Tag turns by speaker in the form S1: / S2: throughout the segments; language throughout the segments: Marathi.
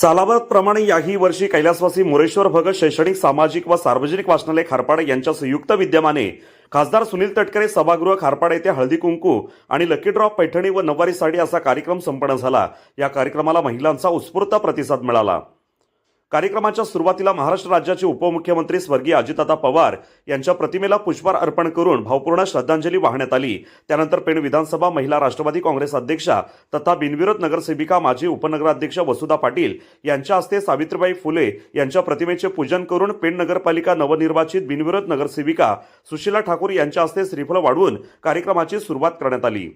S1: सालाबादप्रमाणे याही वर्षी कैलासवासी मुरेश्वर भगत शैक्षणिक सामाजिक व सार्वजनिक वाचनालय खारपाड यांच्या संयुक्त विद्यमाने खासदार सुनील तटकरे सभागृह खारपाड येथे हळदी कुंकू आणि लकी ड्रॉप पैठणी व नववारी साडी असा कार्यक्रम संपन्न झाला. या कार्यक्रमाला महिलांचा उत्स्फूर्त प्रतिसाद मिळाला. कार्यक्रमाच्या सुरुवातीला महाराष्ट्र राज्याचे उपमुख्यमंत्री स्वर्गीय अजितदादा पवार यांच्या प्रतिमेला पुष्पहार अर्पण करून भावपूर्ण श्रद्धांजली वाहण्यात आली. त्यानंतर पेण विधानसभा महिला राष्ट्रवादी काँग्रेस अध्यक्षा तथा बिनविरोध नगरसेविका माजी उपनगराध्यक्ष वसुधा पाटील यांच्या हस्ते सावित्रीबाई फुले यांच्या प्रतिमेचे पूजन करून पेण नगरपालिका नवनिर्वाचित बिनविरोध नगरसेविका सुशीला ठाकूर यांच्या हस्ते श्रीफळ वाढवून कार्यक्रमाची सुरुवात करण्यात आली.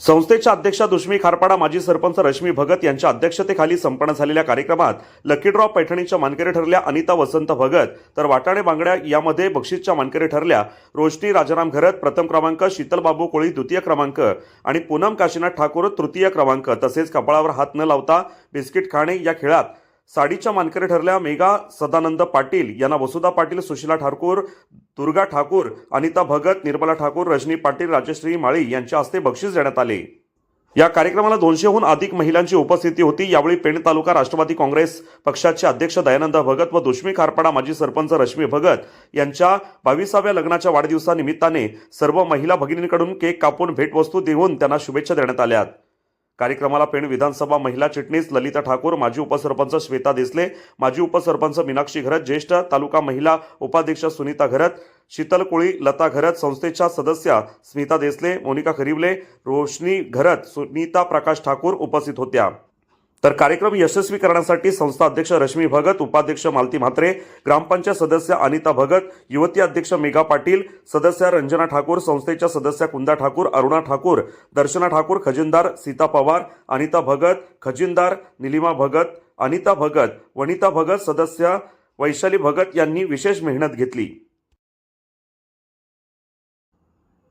S1: संस्थेच्या अध्यक्षा दुष्मी खारपाडा माजी सरपंच रश्मी भगत यांच्या अध्यक्षतेखाली संपन्न झालेल्या कार्यक्रमात लकी ड्रॉ पैठणीच्या मानकरी ठरल्या अनिता वसंत भगत. तर वाटाणे बांगड्या यामध्ये बक्षीसच्या मानकरी ठरल्या रोशनी राजाराम घरत प्रथम क्रमांक शीतलबाबू कोळी द्वितीय क्रमांक आणि पूनम काशीनाथ ठाकूर तृतीय क्रमांक. तसेच कपाळावर हात न लावता बिस्किट खाणे या खेळात साडीच्या मानकरी ठरल्या मेघा सदानंद पाटील यांना वसुधा पाटील सुशीला ठाकूर दुर्गा ठाकूर अनिता भगत निर्मला ठाकूर रजनी पाटील राजश्री माळी यांच्या हस्ते बक्षीस देण्यात आले. या कार्यक्रमाला दोनशेहून अधिक महिलांची उपस्थिती होती. यावेळी पेण तालुका राष्ट्रवादी काँग्रेस पक्षाचे अध्यक्ष दयानंद भगत व दुष्मी खारपाडा माजी सरपंच रश्मी भगत यांच्या बावीसाव्या लग्नाच्या वाढदिवसानिमित्ताने सर्व महिला भगिनींकडून केक कापून भेटवस्तू देऊन त्यांना शुभेच्छा देण्यात आल्या कार्यक्रमाला पेण विधानसभा महिला चिटणीस ललिता ठाकूर माजी उपसरपंच श्वेता देसले माजी उपसरपंच मीनाक्षी घरत ज्येष्ठ तालुका महिला उपाध्यक्ष सुनीता घरत शीतल कोळी लता घरत संस्थेच्या सदस्या स्मिता देसले मोनिका खरिवले रोशनी घरत सुनीता प्रकाश ठाकूर उपस्थित होत्या. तर कार्यक्रम यशस्वी करण्यासाठी संस्था अध्यक्ष रश्मी भगत उपाध्यक्ष मालती म्हात्रे ग्रामपंचायत सदस्य अनिता भगत युवती अध्यक्ष मेघा पाटील सदस्य रंजना ठाकूर संस्थेच्या सदस्य कुंदा ठाकूर अरुणा ठाकूर दर्शना ठाकूर खजिनदार सीता पवार अनिता भगत खजिनदार निलिमा भगत अनिता भगत वनिता भगत सदस्य वैशाली भगत यांनी विशेष मेहनत घेतली.